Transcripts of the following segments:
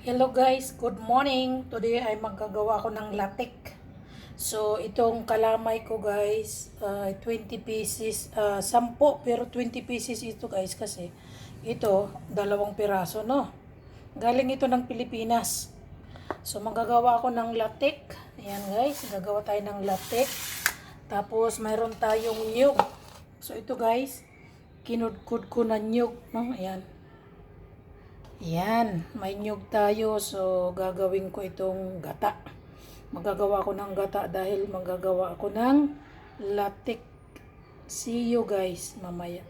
Hello guys, good morning. Today ay magagawa ko ng latik. So itong kalamay ko guys, uh, 20 pieces, uh, 10 pero 20 pieces ito guys kasi ito dalawang piraso no. Galing ito ng Pilipinas. So magagawa ako ng latik. Ayan guys, gagawa tayo ng latik. Tapos mayroon tayong nyug. So ito guys, kinudkud ko na nyug, no? Ayan. Yan, may nyug tayo. So, gagawin ko itong gata. Magagawa ko ng gata dahil magagawa ako ng latik. See you guys mamaya.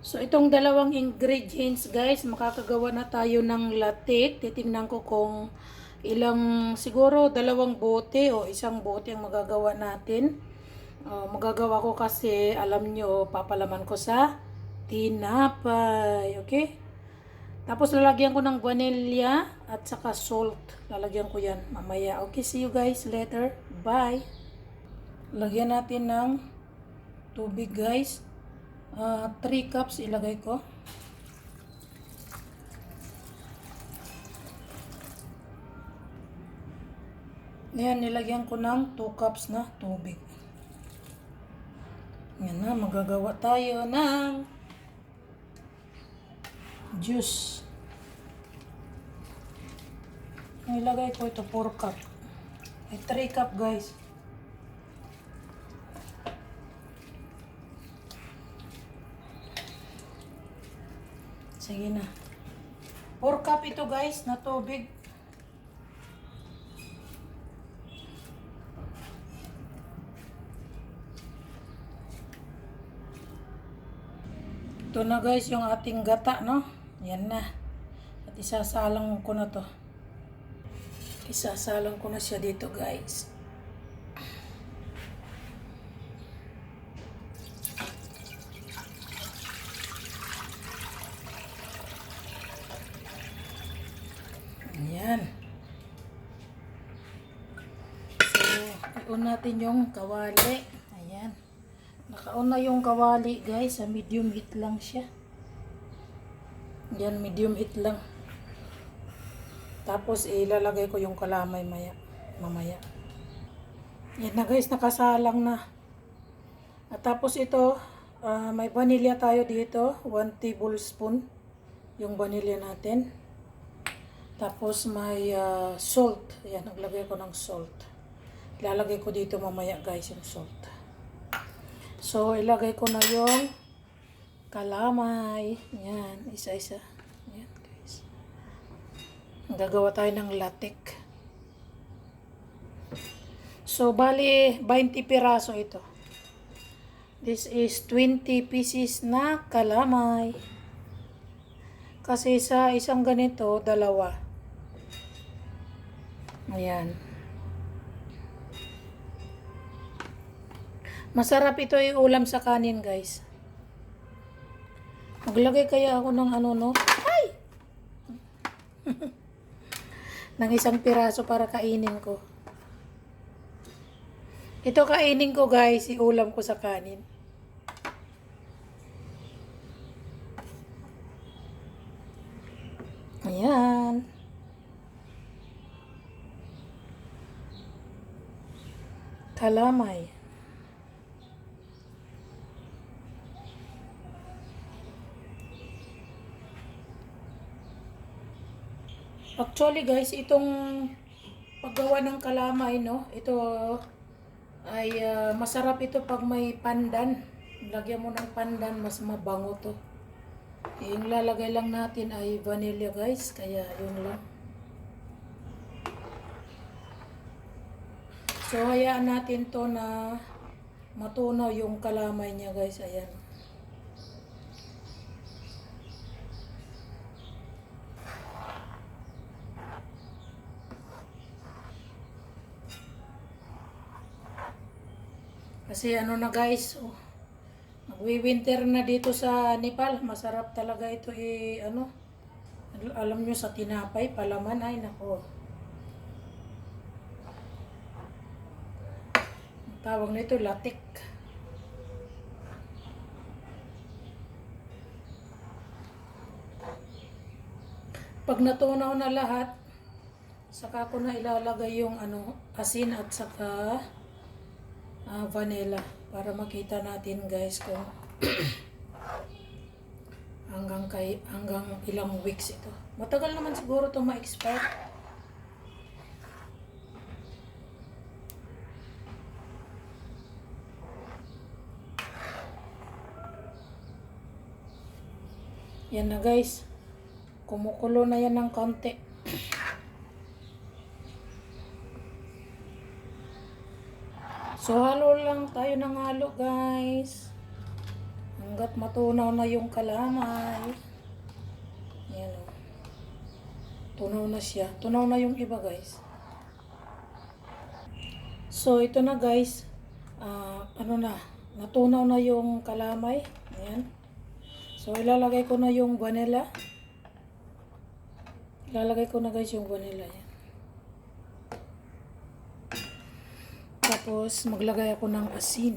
So, itong dalawang ingredients guys, makakagawa na tayo ng latik. Titingnan ko kung ilang, siguro dalawang bote o isang bote ang magagawa natin. Uh, magagawa ko kasi, alam nyo, papalaman ko sa tinapay. Okay? Tapos lalagyan ko ng vanilla at saka salt. Lalagyan ko yan mamaya. Okay, see you guys later. Bye! Lagyan natin ng tubig guys. 3 cups ilagay ko. Ayan, nilagyan ko ng 2 cups na tubig. Yan na, magagawa tayo ng juice. Nilagay ko ito 4 cup. Ay 3 cup guys. Sige na. 4 cup ito guys na tubig. Ito na guys yung ating gata, no? Yan na. At isasalang ko na to. Isasalang ko na siya dito guys. Ayan. So, iun natin yung kawali. Ayan. Nakauna yung kawali guys. Sa medium heat lang siya. Yan, medium heat lang. Tapos ilalagay ko yung kalamay maya, mamaya. Yan na guys, nakasalang na. At tapos ito, ah, may vanilla tayo dito. 1 tablespoon yung vanilla natin. Tapos may ah, salt. Yan, naglagay ko ng salt. Ilalagay ko dito mamaya guys yung salt. So, ilagay ko na yung kalamay. Yan, isa-isa. Gagawa tayo ng latik. So, bali, 20 piraso ito. This is 20 pieces na kalamay. Kasi sa isang ganito, dalawa. Ayan. Masarap ito yung ulam sa kanin, guys. Maglagay kaya ako ng ano, no? Ay! ng isang piraso para kainin ko. Ito kainin ko, guys. Iulam ko sa kanin. Ayan. Kalamay. Actually guys, itong paggawa ng kalamay, no? Ito ay ah, masarap ito pag may pandan. Lagyan mo ng pandan, mas mabango to. Yung lalagay lang natin ay vanilla guys, kaya yun lang. So, hayaan natin to na matunaw yung kalamay niya guys. Ayan. Kasi ano na guys, oh, magwi-winter na dito sa Nepal. Masarap talaga ito eh, ano, alam nyo sa tinapay, palaman, ay nako. Ang tawag nito, latik. Pag natunaw na lahat, saka ko na ilalagay yung ano, asin at saka ah, vanilla para makita natin guys kung hanggang kay hanggang ilang weeks ito. Matagal naman siguro to ma-expire. Yan na guys. Kumukulo na yan ng konti. So lang tayo ng halo guys. Hanggat matunaw na yung kalamay. Yan o. Tunaw na siya. Tunaw na yung iba guys. So ito na guys. Ah, ano na. Natunaw na yung kalamay. Ayan. So ilalagay ko na yung vanilla. Ilalagay ko na guys yung vanilla yan. Tapos maglagay ako ng asin.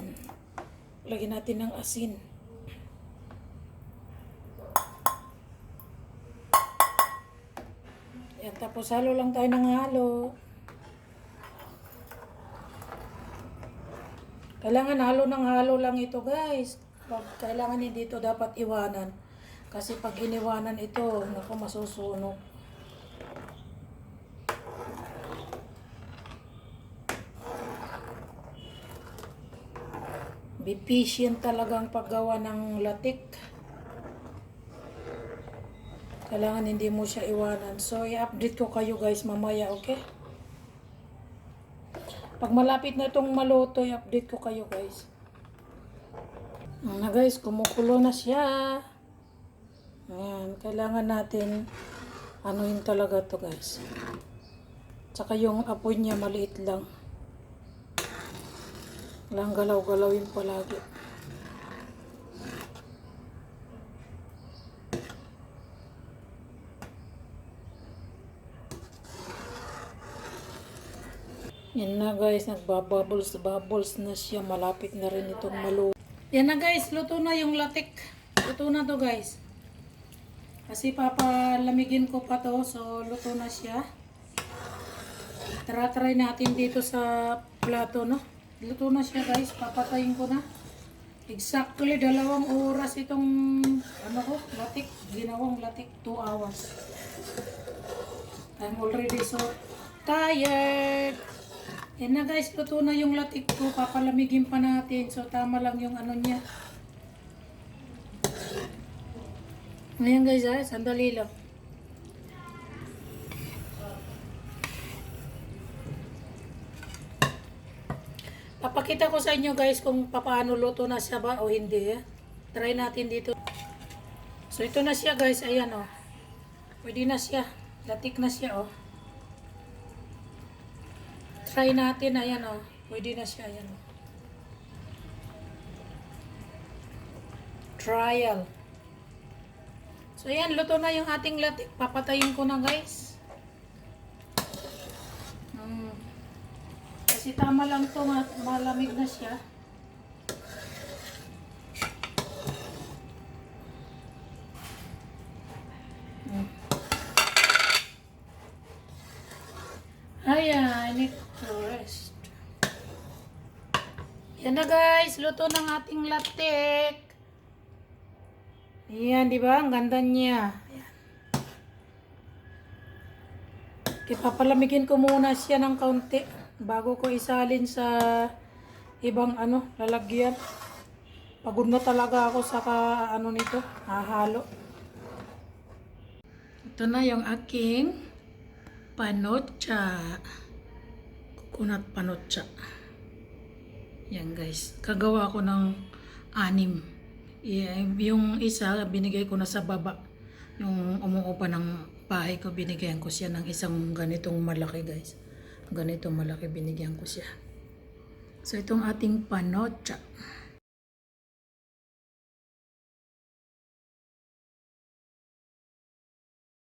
Lagyan natin ng asin. Yan, tapos halo lang tayo ng halo. Kailangan halo ng halo lang ito guys. Pag kailangan hindi ito dapat iwanan. Kasi pag iniwanan ito, naku masusunog. Bipicient talagang paggawa ng latik. Kailangan hindi mo siya iwanan. So, i-update ko kayo guys mamaya, okay? Pag malapit na itong maluto, i-update ko kayo guys. Na guys, kumukulo na siya. Ayan, kailangan natin anuhin talaga to guys. Tsaka yung apoy niya maliit lang. Walang galaw-galawin palagi. Yan na guys, nagbabubbles bubbles na siya. Malapit na rin itong maluto. Yan na guys, luto na yung latik. Luto na to guys. Kasi papalamigin ko pa to, so luto na siya. Tara try natin dito sa plato, no? Luto na siya guys, papatayin ko na. Exactly dalawang oras itong ano ko, latik, ginawang latik, 2 hours. I'm already so tired. Yan na guys, luto na yung latik ko, papalamigin pa natin. So tama lang yung ano niya. Ngayon guys, ah, sandali lang. Papakita ko sa inyo guys kung paano luto na siya ba o hindi. Try natin dito. So ito na siya guys, ayan oh. Pwede na siya. Latik na siya oh. Try natin, ayan oh. Pwede na siya, ayan oh. Trial. So ayan, luto na yung ating latik. Papatayin ko na guys. Kasi tama lang to, ma- malamig na siya. Hmm. Ayan, I need to rest. Yan na guys, luto ng ating latik. Ayan, di ba? Ang ganda niya. Ayan. Ipapalamigin ko muna siya ng kaunti bago ko isalin sa ibang ano, lalagyan. Pagod na talaga ako sa ka, ano nito, hahalo. Ito na yung aking panocha. Coconut panocha. Yan guys. Kagawa ko ng anim. Yung isa, binigay ko na sa baba. Yung umuupa ng bahay ko, binigyan ko siya ng isang ganitong malaki guys. Ganitong malaki binigyan ko siya. So itong ating panocha.